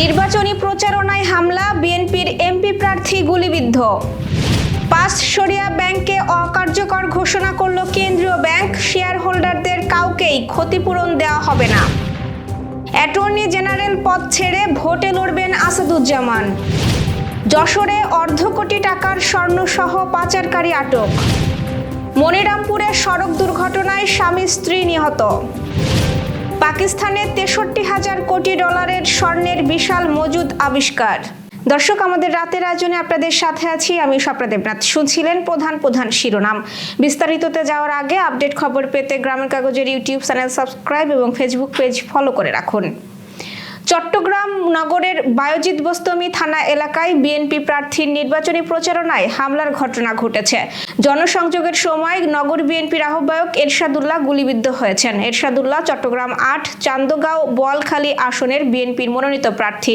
নির্বাচনী প্রচারণায় হামলা, বিএনপির এমপি প্রার্থী গুলিবিদ্ধ। পাঁচ সরিয়া ব্যাংকে অকার্যকর ঘোষণা করল কেন্দ্রীয় ব্যাংক শেয়ার হোল্ডারদের কাউকেই ক্ষতিপূরণ দেওয়া হবে না। অ্যাটর্নি জেনারেল পদ ছেড়ে ভোটে লড়বেন আসাদুজ্জামান। যশোরে অর্ধ কোটি টাকার স্বর্ণসহ পাচারকারী আটক। মনিরামপুরে সড়ক দুর্ঘটনায় স্বামী স্ত্রী নিহত। পাকিস্তানে তেষট্টি হাজার কোটি ডলারের স্বর্ণের বিশাল মজুদ আবিষ্কার। দর্শক, আমাদের রাতের আয়োজনে আপনাদের সাথে আছি আমি স্বপ্না দেবনাথ। শুনছিলেন প্রধান প্রধান শিরোনাম। বিস্তারিততে যাওয়ার আগে আপডেট খবর পেতে গ্রামের কাগজের ইউটিউব চ্যানেল সাবস্ক্রাইব এবং ফেসবুক পেজ ফলো করে রাখুন। চট্টগ্রাম নগরের বায়োজিৎ বোস্তমি থানা এলাকায় বিএনপি প্রার্থীর নির্বাচনী প্রচারণায় হামলার ঘটনা ঘটেছে। জনসংযোগের সময় নগর বিএনপির আহ্বায়ক এরশাদুল্লাহ গুলিবিদ্ধ হয়েছেন। এরশাদুল্লাহ চট্টগ্রাম আট, চান্দগাঁও বোয়ালখালী আসনের বিএনপির মনোনীত প্রার্থী।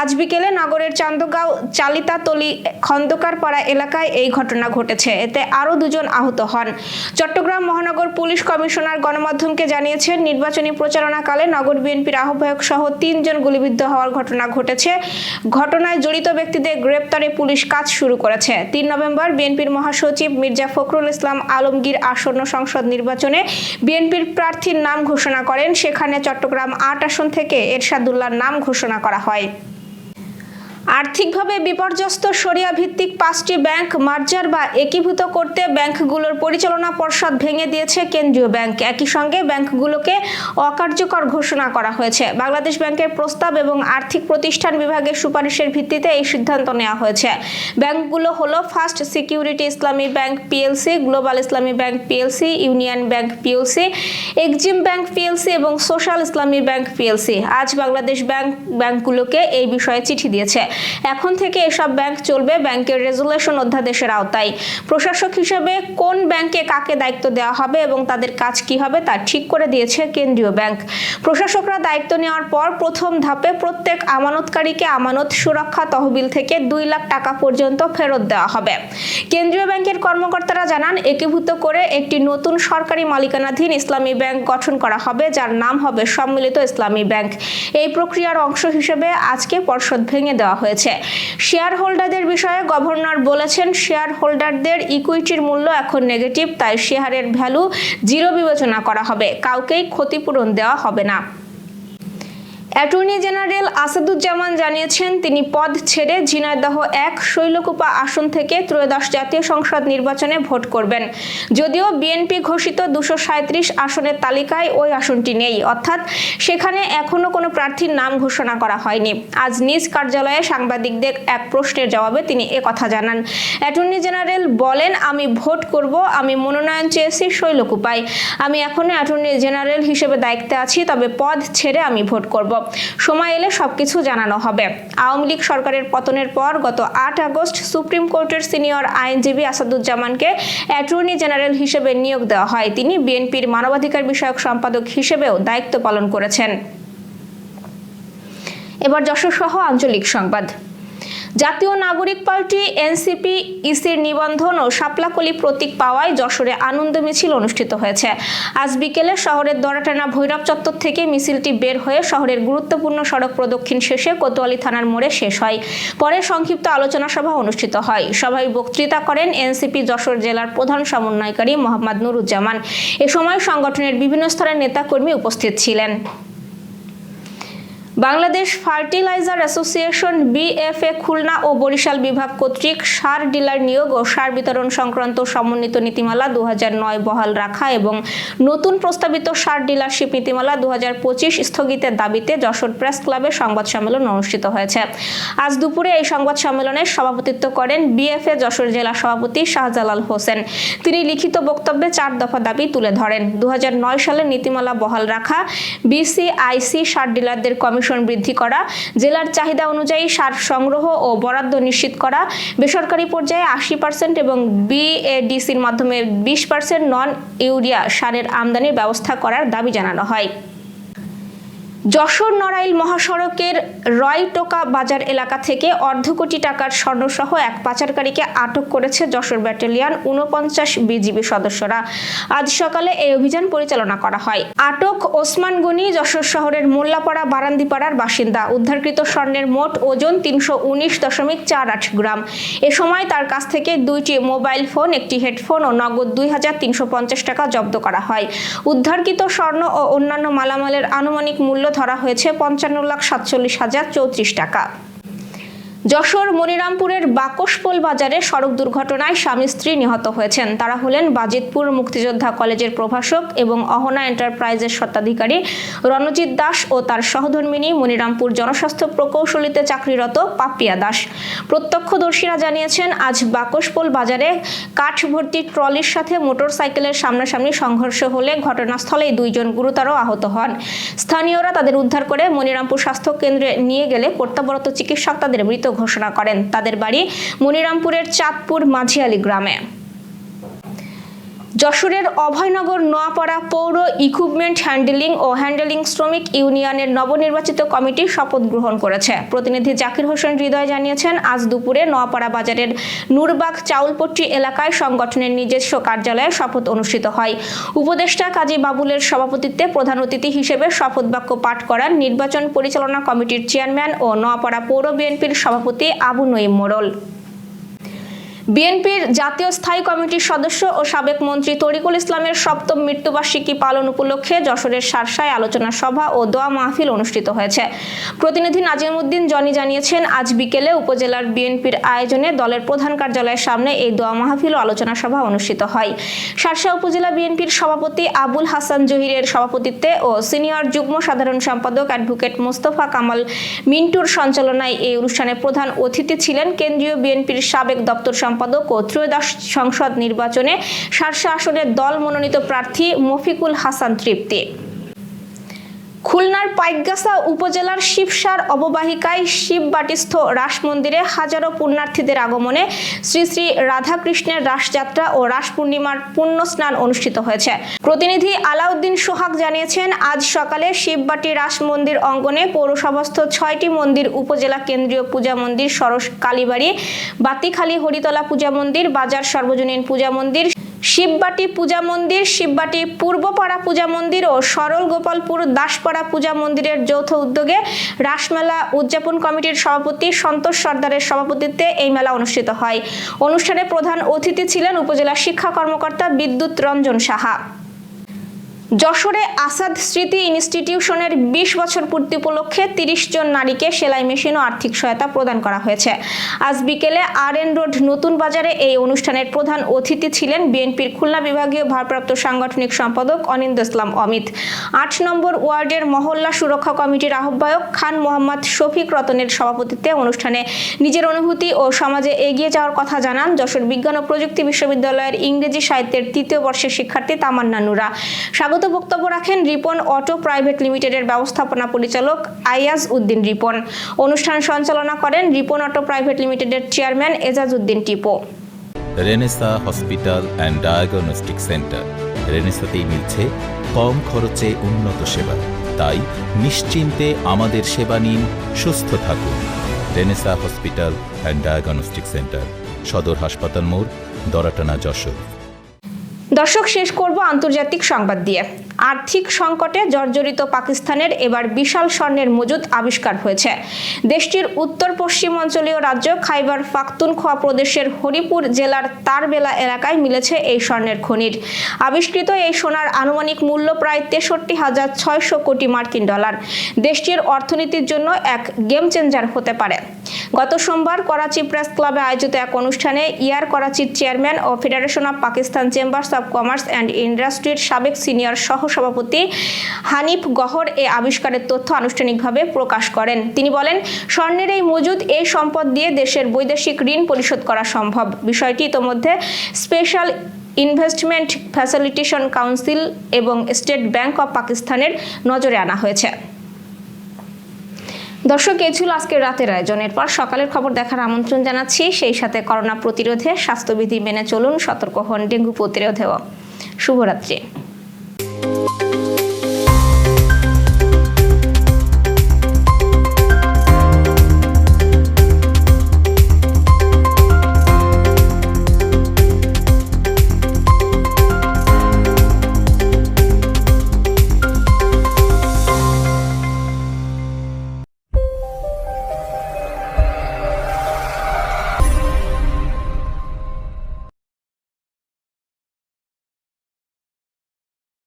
আজ বিকেলে নগরের চান্দগাঁও চালিতাতলি খন্দকার পাড়া এলাকায় এই ঘটনা ঘটেছে। এতে আরও দুজন আহত হন। চট্টগ্রাম মহানগর পুলিশ কমিশনার গণমাধ্যমকে জানিয়েছেন, নির্বাচনী প্রচারণাকালে নগর বিএনপির আহ্বায়ক সহ তিনজন গুলিবিদ্ধ হওয়ার ঘটনা ঘটেছে। ঘটনায় জড়িত ব্যক্তিদের গ্রেপ্তারে পুলিশ কাজ শুরু করেছে। তিন নভেম্বর বিএনপির মহাসচিব মির্জা ফখরুল ইসলাম আলমগীর আসন্ন সংসদ নির্বাচনে বিএনপির প্রার্থীর নাম ঘোষণা করেন। সেখানে চট্টগ্রাম আট আসন থেকে এরশাদুল্লাহর নাম ঘোষণা করা হয়। আর্থিকভাবে বিপর্যস্ত সরিয়া ভিত্তিক পাঁচটি ব্যাংক মার্জার বা একীভূত করতে ব্যাংকগুলোর পরিচালনা পর্ষদ ভেঙে দিয়েছে কেন্দ্রীয় ব্যাংক। একই সঙ্গে ব্যাংকগুলোকে অকার্যকর ঘোষণা করা হয়েছে। বাংলাদেশ ব্যাংকের প্রস্তাব এবং আর্থিক প্রতিষ্ঠান বিভাগের সুপারিশের ভিত্তিতে এই সিদ্ধান্ত নেওয়া হয়েছে। ব্যাংকগুলো হলো first security Islami bank PLC, global Islami bank PLC, union bank PLC, Exim bank PLC এবং সোশ্যাল ইসলামী ব্যাংক পিএলসি। আজ বাংলাদেশ ব্যাংক ব্যাংকগুলোকে এই বিষয়ে চিঠি দিয়েছে। এখন থেকে এসব ব্যাংক চলবে ব্যাংকের রেজুলেশন অধ্যাদেশের আওতায়। প্রশাসক হিসেবে কোন ব্যাংকে কাকে দায়িত্ব দেওয়া হবে এবং তাদের কাজ কি হবে তা ঠিক করে দিয়েছে কেন্দ্রীয় ব্যাংক। প্রশাসকরা দায়িত্ব নেওয়ার পর প্রথম ধাপে প্রত্যেক আমানতকারীকে আমানত সুরক্ষা তহবিল থেকে দুই লাখ টাকা পর্যন্ত ফেরত দেওয়া হবে। কেন্দ্রীয় ব্যাংকের কর্মকর্তারা জানান, একীভূত করে একটি নতুন সরকারি মালিকানাধীন ইসলামী ব্যাংক গঠন করা হবে, যার নাম হবে সম্মিলিত ইসলামী ব্যাংক। এই প্রক্রিয়ার অংশ হিসেবে আজকে পর্ষদ ভেঙে দেওয়া হয়েছে। শেয়ার হোল্ডারদের বিষয়ে গভর্নর বলেছেন শেয়ার হোল্ডারদের ইকুইটির মূল্য এখন নেগেটিভ তাই শেয়ারের ভ্যালু জিরো বিবেচনা করা হবে। কাউকেই ক্ষতিপূরণ দেওয়া হবে না। অ্যাটর্নি জেনারেল আসাদুজ্জামান জানিয়েছেন, তিনি পদ ছেড়ে ঝিনাইদহ এক শৈলকুপা আসন থেকে ত্রয়োদশ জাতীয় সংসদ নির্বাচনে ভোট করবেন। যদিও বিএনপি ঘোষিত দুশো সাঁত্রিশ আসনের তালিকায় ওই আসনটি নেই, অর্থাৎ সেখানে এখনও কোনো প্রার্থীর নাম ঘোষণা করা হয়নি। আজ নিজ কার্যালয়ে সাংবাদিকদের এক প্রশ্নের জবাবে তিনি কথা জানান। অ্যাটর্নি জেনারেল বলেন, আমি ভোট করব, আমি মনোনয়ন চেয়েছি শৈলকুপায়। আমি এখনও অ্যাটর্নি জেনারেল হিসেবে দায়িত্বে আছি, তবে পদ ছেড়ে আমি ভোট করব। সময় এলে সবকিছু জানানো হবে। আওয়ামী লীগ সরকারের পতনের পর গত আট আগস্ট সুপ্রিম কোর্টের সিনিয়র আইনজীবী আসাদুজ্জামানকে অ্যাটর্নি জেনারেল হিসেবে নিয়োগ দেওয়া হয়। তিনি বিএনপির মানবাধিকার বিষয়ক সম্পাদক হিসেবেও দায়িত্ব পালন করেছেন। এবার যশোর সহ আঞ্চলিক সংবাদ। জাতীয় নাগরিক পার্টি, এনসিপি, ইসির নিবন্ধন ও সাপলাকলি প্রতীক পাওয়ায় যশোরে আনন্দ মিছিল অনুষ্ঠিত হয়েছে। আজ বিকেলে শহরের দরাটানা ভৈরব চত্বর থেকে মিছিলটি বের হয়ে শহরের গুরুত্বপূর্ণ সড়ক প্রদক্ষিণ শেষে কোতোয়ালি থানার মোড়ে শেষ হয়। পরে সংক্ষিপ্ত আলোচনা সভা অনুষ্ঠিত হয়। সভায় বক্তৃতা করেন এনসিপি যশোর জেলার প্রধান সমন্বয়কারী মোহাম্মদ নুরুজ্জামান। এ সময় সংগঠনের বিভিন্ন স্তরের নেতাকর্মী উপস্থিত ছিলেন। Bangladesh fertilizer association BFA, Khulna ও বরিশাল বিভাগ কর্তৃক সার ডিলার নিয়োগ ও সার বিতরণ সংক্রান্ত সমন্বিত নীতিমালা দু হাজার নয় বহাল রাখা এবং নতুন প্রস্তাবিত সার ডিলারশিপ নীতিমালা দু হাজার পঁচিশ স্থগিতের দাবিতে যশোর প্রেস ক্লাবে সংবাদ সম্মেলন অনুষ্ঠিত হয়েছে। আজ দুপুরে এই সংবাদ সম্মেলনে সভাপতিত্ব করেন বিএফএ যশোর জেলা সভাপতি শাহজালাল হোসেন। তিনি লিখিত বক্তব্যে চার দফা দাবি তুলে ধরেন। দু সালে নীতিমালা বহাল রাখা বিসিআইসি সার ডিলারদের কমিশন কমিশন বৃদ্ধি করা, জেলার চাহিদা অনুযায়ী সার সংগ্রহ ও বরাদ্দ নিশ্চিত করা, বেসরকারি পর্যায়ে আশি পার্সেন্ট এবং বিএডিসির মাধ্যমে বিশ পার্সেন্ট নন ইউরিয়া সারের আমদানির ব্যবস্থা করার দাবি জানানো হয়। যশোর নড়াইল মহাসড়কের রয়টোকা বাজার এলাকা থেকে অর্ধ কোটি টাকার স্বর্ণসহ এক পাচারকারীকে আটক করেছে যশোর ব্যাটালিয়ন উনপঞ্চাশ বিজিবি সদস্যরা। আজ সকালে এই অভিযান পরিচালনা করা হয়। আটক ওসমান গনি যশোর শহরের মোল্লাপাড়া বারান্দিপাড়ার বাসিন্দা। উদ্ধারকৃত স্বর্ণের মোট ওজন তিনশো উনিশ দশমিক চার আট গ্রাম। এ সময় তার কাছ থেকে দুইটি মোবাইল ফোন, একটি হেডফোন ও নগদ দুই হাজার তিনশো পঞ্চাশ টাকা জব্দ করা হয়। উদ্ধারকৃত স্বর্ণ ও অন্যান্য মালামালের আনুমানিক মূল্য ধরা হয়েছে পঞ্চান্ন লাখ সাতচল্লিশ হাজার চৌত্রিশ টাকা। যশোর মনিরামপুরের বাকসপোল বাজারে সড়ক দুর্ঘটনায় স্বামী স্ত্রী নিহত হয়েছেন। তারা হলেন বাজিতপুর মুক্তিযোদ্ধা কলেজের প্রভাষক এবং অহনা এন্টারপ্রাইজের স্বত্বাধিকারী রণজিৎ দাস ও তার সহধর্মিনী মনিরামপুর জনস্বাস্থ্য প্রকৌশলীতে চাকরিরত পাপিয়া দাস। প্রত্যক্ষদর্শীরা জানিয়েছেন, আজ বাকসপোল বাজারে কাঠ ভর্তি ট্রলির সাথে মোটরসাইকেলের সামনাসামনি সংঘর্ষ হলে ঘটনাস্থলেই দুইজন গুরুতর আহত হন। স্থানীয়রা তাদের উদ্ধার করে মনিরামপুর স্বাস্থ্য কেন্দ্রে নিয়ে গেলে কর্তব্যরত চিকিৎসক তাদের মৃত ঘোষণা করেন। তাদের বাড়ি মনিরামপুরের চাঁদপুর মাঝিয়ালি গ্রামে। যশোরের অভয়নগর নোয়াপাড়া পৌর ইকুইপমেন্ট হ্যান্ডেলিং ও হ্যান্ডেলিং শ্রমিক ইউনিয়নের নবনির্বাচিত কমিটি শপথ গ্রহণ করেছে। প্রতিনিধি জাকির হোসেন হৃদয় জানিয়েছেন, আজ দুপুরে নোয়াপাড়া বাজারের নুরবাগ চাউলপট্টি এলাকায় সংগঠনের নিজস্ব কার্যালয়ে শপথ অনুষ্ঠিত হয়। উপদেষ্টা কাজী বাবুলের সভাপতিত্বে প্রধান অতিথি হিসেবে শপথ বাক্য পাঠ করান নির্বাচন পরিচালনা কমিটির চেয়ারম্যান ও নোয়াপাড়া পৌর বিএনপির সভাপতি আবু নঈম মোড়ল। বিএনপির জাতীয় স্থায়ী কমিটির সদস্য ও সাবেক মন্ত্রী তরিকুল ইসলামের সপ্তম মৃত্যুবার্ষিকী পালন উপলক্ষে যশোরের সারসায় আলোচনা সভা ও দোয়া মাহফিল অনুষ্ঠিত হয়েছে। প্রতিনিধি নাজিমুদ্দিন জনি জানিয়েছেন, আজ বিকেলে উপজেলার বিএনপির আয়োজনে দলের প্রধান কার্যালয়ের সামনে এই দোয়া মাহফিল ও আলোচনা সভা অনুষ্ঠিত হয়। সারসা উপজেলা বিএনপির সভাপতি আবুল হাসান জহিরের সভাপতিত্বে ও সিনিয়র যুগ্ম সাধারণ সম্পাদক অ্যাডভোকেট মোস্তফা কামাল মিন্টুর সঞ্চালনায় এই অনুষ্ঠানে প্রধান অতিথি ছিলেন কেন্দ্রীয় বিএনপির সাবেক দপ্তর সম্পাদক ও ত্রয়োদশ সংসদ নির্বাচনে সারসা আসনের দল মনোনীত প্রার্থী মফিকুল হাসান তৃপ্তি। খুলনার পাইকগাছা উপজেলার শিবসার অববাহিকায় শিববাটিস্থ রাস মন্দিরে হাজারো পুণ্যার্থীদের আগমনে শ্রী শ্রী রাধাকৃষ্ণের রাসযাত্রা ও রাস পূর্ণিমার পুণ্য স্নান অনুষ্ঠিত হয়েছে। প্রতিনিধি আলাউদ্দিন সোহাগ জানিয়েছেন, আজ সকালে শিববাটি রাস মন্দির অঙ্গনে পৌরসভাস্থ ছয়টি মন্দির, উপজেলা কেন্দ্রীয় পূজা মন্দির, সরস কালীবাড়ি, বাতিখালী হরিতলা পূজা মন্দির, বাজার সর্বজনীন পূজা মন্দির শিববাটি পূজা মন্দির, শিববাটি পূর্বপাড়া পূজা মন্দির ও সরল গোপালপুর দাসপাড়া পূজা মন্দিরের যৌথ উদ্যোগে রাসমেলা উদযাপন কমিটির সভাপতি সন্তোষ সর্দারের সভাপতিত্বে এই মেলা অনুষ্ঠিত হয়। অনুষ্ঠানে প্রধান অতিথি ছিলেন উপজেলা শিক্ষা কর্মকর্তা বিদ্যুৎ রঞ্জন সাহা। যশোরে আসাদ স্মৃতি ইনস্টিটিউশনের বিশ বছর পূর্তি উপলক্ষে তিরিশ জন নারীকে সেলাই মেশিন ও আর্থিক সহায়তা প্রদান করা হয়েছে। আজ বিকেলে আর এন রোড নতুন বাজারে এই অনুষ্ঠানের প্রধান অতিথি ছিলেন বিএনপির খুলনা বিভাগীয় ভারপ্রাপ্ত সাংগঠনিক সম্পাদক অনিন্দ ইসলাম অমিত। আট নম্বর ওয়ার্ডের মহল্লা সুরক্ষা কমিটির আহ্বায়ক খান মোহাম্মদ শফিক রতনের সভাপতিত্বে অনুষ্ঠানে নিজের অনুভূতি ও সমাজে এগিয়ে যাওয়ার কথা জানান যশোর বিজ্ঞান ও প্রযুক্তি বিশ্ববিদ্যালয়ের ইংরেজি সাহিত্যের তৃতীয় বর্ষের শিক্ষার্থী তামান্না নুরা। স্বাগত বক্তব্য রাখেন রিপন অটো প্রাইভেট লিমিটেডের ব্যবস্থাপনা পরিচালক আইয়াজ উদ্দিন রিপন। অনুষ্ঠান সঞ্চালনা করেন রিপন অটো প্রাইভেট লিমিটেডের chairman Ejaz Uddin Tipu. Renaissance hospital and diagnostic centre. রেনেসাতেই মিলছে কম খরচে উন্নত সেবা। তাই নিশ্চিন্তে আমাদের সেবা নিন, সুস্থ থাকুন। Renaissance hospital and diagnostic centre, সদর হাসপাতাল মোড়, দরাটানা যশোর। দর্শক শেষ করব আন্তর্জাতিক সংবাদ দিয়ে। আর্থিক সংকটে জর্জরিত পাকিস্তানের এবার বিশাল স্বর্ণের মজুদ আবিষ্কার হয়েছে। দেশটির উত্তর পশ্চিম অঞ্চলীয় রাজ্য খাইবার পাখতুনখোয়া প্রদেশের হরিপুর জেলার তারবেলা এলাকায় মিলেছে এই স্বর্ণের খনির। আবিষ্কৃত এই সোনার আনুমানিক মূল্য প্রায় তেষট্টি হাজার ছয়শো কোটি মার্কিন ডলার। দেশটির অর্থনীতির জন্য এক গেম চেঞ্জার হতে পারে। গত সোমবার করাচি প্রেস ক্লাবে আয়োজিত এক অনুষ্ঠানে ইয়ার করাচির chairman O federation of Pakistan chambers of commerce and ইন্ডাস্ট্রির সাবেক সিনিয়র সহসভাপতি হানিফ গহর এ আবিষ্কারের তথ্য আনুষ্ঠানিকভাবে প্রকাশ করেন। তিনি বলেন, স্বর্ণের এই মজুদ এই সম্পদ দিয়ে দেশের বৈদেশিক ঋণ পরিশোধ করা সম্ভব। বিষয়টি ইতোমধ্যে স্পেশাল ইনভেস্টমেন্ট ফ্যাসিলিটেশন কাউন্সিল এবং স্টেট ব্যাংক অব পাকিস্তানের নজরে আনা হয়েছে। দর্শক, এই ছিল আজকের রাতের আয়োজন। এরপর সকালের খবর দেখার আমন্ত্রণ জানাচ্ছি। সেই সাথে করোনা প্রতিরোধে স্বাস্থ্যবিধি মেনে চলুন, সতর্ক হন ডেঙ্গু প্রতিরোধেও। শুভরাত্রি।